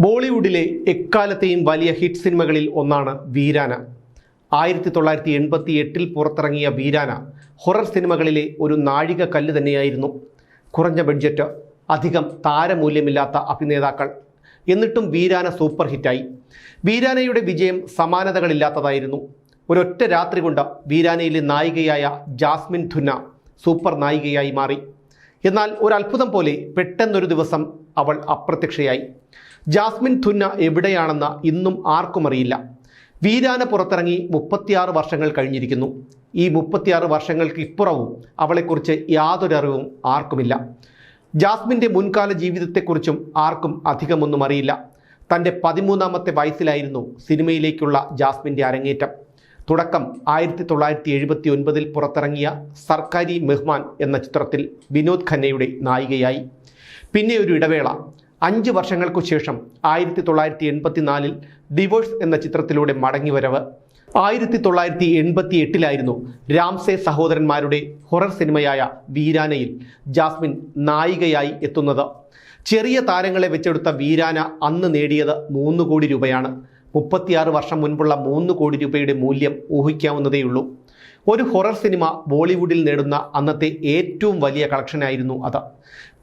ബോളിവുഡിലെ എക്കാലത്തെയും വലിയ ഹിറ്റ് സിനിമകളിൽ ഒന്നാണ് വീരാന. ആയിരത്തി തൊള്ളായിരത്തി എൺപത്തി എട്ടിൽ പുറത്തിറങ്ങിയ വീരാന ഹൊറർ സിനിമകളിലെ ഒരു നാഴിക കല്ല് തന്നെയായിരുന്നു. കുറഞ്ഞ ബഡ്ജറ്റ് അധികം താരമൂല്യമില്ലാത്ത അഭിനേതാക്കൾ. എന്നിട്ടും വീരാന സൂപ്പർ ഹിറ്റായി. വീരാനയുടെ വിജയം സമാനതകളില്ലാത്തതായിരുന്നു. ഒരൊറ്റ രാത്രി കൊണ്ട് വീരാനയിലെ നായികയായ ജാസ്മിൻ ധുന്ന സൂപ്പർ നായികയായി മാറി. എന്നാൽ ഒരു അത്ഭുതം പോലെ പെട്ടെന്നൊരു ദിവസം അവൾ അപ്രത്യക്ഷയായി. ജാസ്മിൻ തുന്ന എവിടെയാണെന്ന് ഇന്നും ആർക്കും അറിയില്ല. വീരാന പുറത്തിറങ്ങി മുപ്പത്തിയാറ് വർഷങ്ങൾ കഴിഞ്ഞിരിക്കുന്നു. ഈ മുപ്പത്തിയാറ് വർഷങ്ങൾക്ക് ഇപ്പുറവും അവളെക്കുറിച്ച് യാതൊരു അറിവും ആർക്കുമില്ല. ജാസ്മിന്റെ മുൻകാല ജീവിതത്തെക്കുറിച്ചും ആർക്കും അധികമൊന്നും അറിയില്ല. തന്റെ പതിമൂന്നാമത്തെ വയസ്സിലായിരുന്നു സിനിമയിലേക്കുള്ള ജാസ്മിന്റെ അരങ്ങേറ്റം. തുടക്കം ആയിരത്തി തൊള്ളായിരത്തി എഴുപത്തി ഒൻപതിൽ പുറത്തിറങ്ങിയ സർക്കാരി മെഹ്മാൻ എന്ന ചിത്രത്തിൽ വിനോദ് ഖന്നയുടെ നായികയായി. പിന്നെ ഒരു ഇടവേള അഞ്ച് വർഷങ്ങൾക്കു ശേഷം ആയിരത്തി തൊള്ളായിരത്തി എൺപത്തിനാലിൽ ഡിവോഴ്സ് എന്ന ചിത്രത്തിലൂടെ മടങ്ങിവരവ്. ആയിരത്തി തൊള്ളായിരത്തി എൺപത്തി എട്ടിലായിരുന്നു രാംസെ സഹോദരന്മാരുടെ ഹൊറർ സിനിമയായ വീരാനയിൽ ജാസ്മിൻ നായികയായി എത്തുന്നത്. ചെറിയ താരങ്ങളെ വെച്ചെടുത്ത വീരാന അന്ന് നേടിയത് മൂന്ന് കോടി രൂപയാണ്. മുപ്പത്തിയാറ് വർഷം മുൻപുള്ള മൂന്ന് കോടി രൂപയുടെ മൂല്യം ഊഹിക്കാവുന്നതേയുള്ളൂ. ഒരു ഹൊറർ സിനിമ ബോളിവുഡിൽ നേടുന്ന അന്നത്തെ ഏറ്റവും വലിയ കളക്ഷനായിരുന്നു അത്.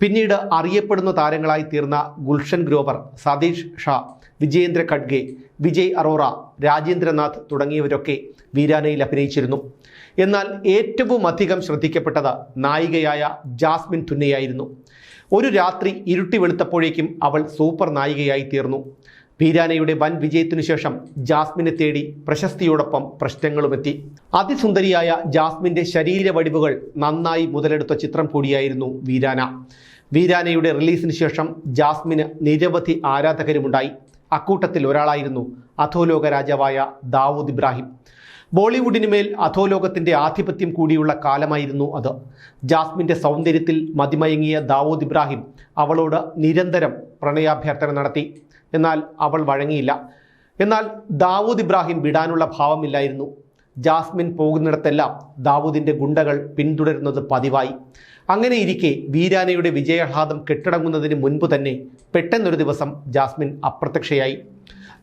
പിന്നീട് അറിയപ്പെടുന്ന താരങ്ങളായി തീർന്ന ഗുൽഷൻ ഗ്രോവർ സതീഷ് ഷാ വിജയേന്ദ്ര ഖഡ്ഗെ വിജയ് അറോറ രാജേന്ദ്രനാഥ് തുടങ്ങിയവരൊക്കെ വീരാനയിൽ അഭിനയിച്ചിരുന്നു. എന്നാൽ ഏറ്റവും അധികം ശ്രദ്ധിക്കപ്പെട്ടത് നായികയായ ജാസ്മിൻ തുന്നയായിരുന്നു. ഒരു രാത്രി ഇരുട്ടി വെളുത്തപ്പോഴേക്കും അവൾ സൂപ്പർ നായികയായി തീർന്നു. വീരാനയുടെ വൻ വിജയത്തിനു ശേഷം ജാസ്മിനെ തേടി പ്രശസ്തിയോടൊപ്പം പ്രശ്നങ്ങളുമെത്തി. അതിസുന്ദരിയായ ജാസ്മിന്റെ ശരീരവടിവുകൾ നന്നായി മുതലെടുത്ത ചിത്രം കൂടിയായിരുന്നു വീരാന. വീരാനയുടെ റിലീസിന് ശേഷം ജാസ്മിന് നിരവധി ആരാധകരുമുണ്ടായി. അക്കൂട്ടത്തിൽ ഒരാളായിരുന്നു അധോലോക രാജാവായ ദാവൂദ് ഇബ്രാഹിം. ബോളിവുഡിന് മേൽ അധോലോകത്തിന്റെ ആധിപത്യം കൂടിയുള്ള കാലമായിരുന്നു അത്. ജാസ്മിന്റെ സൗന്ദര്യത്തിൽ മതിമയങ്ങിയ ദാവൂദ് ഇബ്രാഹിം അവളോട് നിരന്തരം പ്രണയാഭ്യർത്ഥന നടത്തി. എന്നാൽ അവൾ വഴങ്ങിയില്ല. എന്നാൽ ദാവൂദ് ഇബ്രാഹിം വിടാനുള്ള ഭാവമില്ലായിരുന്നു. ജാസ്മിൻ പോകുന്നിടത്തെല്ലാം ദാവൂദിന്റെ ഗുണ്ടകൾ പിന്തുടരുന്നത് പതിവായി. അങ്ങനെ ഇരിക്കെ വീരാനയുടെ വിജയാഹ്ലാദം കെട്ടടങ്ങുന്നതിന് മുൻപ് തന്നെ പെട്ടെന്നൊരു ദിവസം ജാസ്മിൻ അപ്രത്യക്ഷയായി.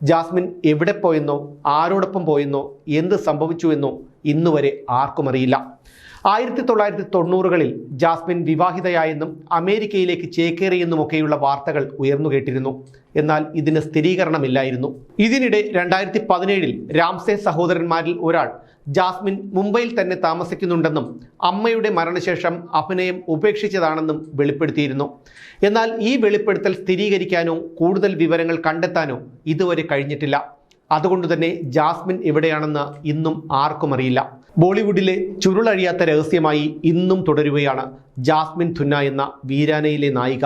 ജാസ്മിൻ എവിടെ പോയെന്നോ ആരോടൊപ്പം പോയെന്നോ എന്ത് സംഭവിച്ചുവെന്നോ ഇന്നുവരെ ആർക്കും അറിയില്ല. ആയിരത്തി തൊള്ളായിരത്തി തൊണ്ണൂറുകളിൽ ജാസ്മിൻ വിവാഹിതയായെന്നും അമേരിക്കയിലേക്ക് ചേക്കേറിയെന്നുമൊക്കെയുള്ള വാർത്തകൾ ഉയർന്നു കേട്ടിരുന്നു. എന്നാൽ ഇതിന് സ്ഥിരീകരണമില്ലായിരുന്നു. ഇതിനിടെ രണ്ടായിരത്തി പതിനേഴിൽ രാംസേ സഹോദരന്മാരിൽ ഒരാൾ ജാസ്മിൻ മുംബൈയിൽ തന്നെ താമസിക്കുന്നുണ്ടെന്നും അമ്മയുടെ മരണശേഷം അഭിനയം ഉപേക്ഷിച്ചതാണെന്നും വെളിപ്പെടുത്തിയിരുന്നു. എന്നാൽ ഈ വെളിപ്പെടുത്തൽ സ്ഥിരീകരിക്കാനോ കൂടുതൽ വിവരങ്ങൾ കണ്ടെത്താനോ ഇതുവരെ കഴിഞ്ഞിട്ടില്ല. അതുകൊണ്ട് തന്നെ ജാസ്മിൻ എവിടെയാണെന്ന് ഇന്നും ആർക്കും അറിയില്ല. ബോളിവുഡിലെ ചുരുളഴിയാത്ത രഹസ്യമായി ഇന്നും തുടരുകയാണ് ജാസ്മിൻ ധുന്ന എന്ന വീരാനയിലെ നായിക.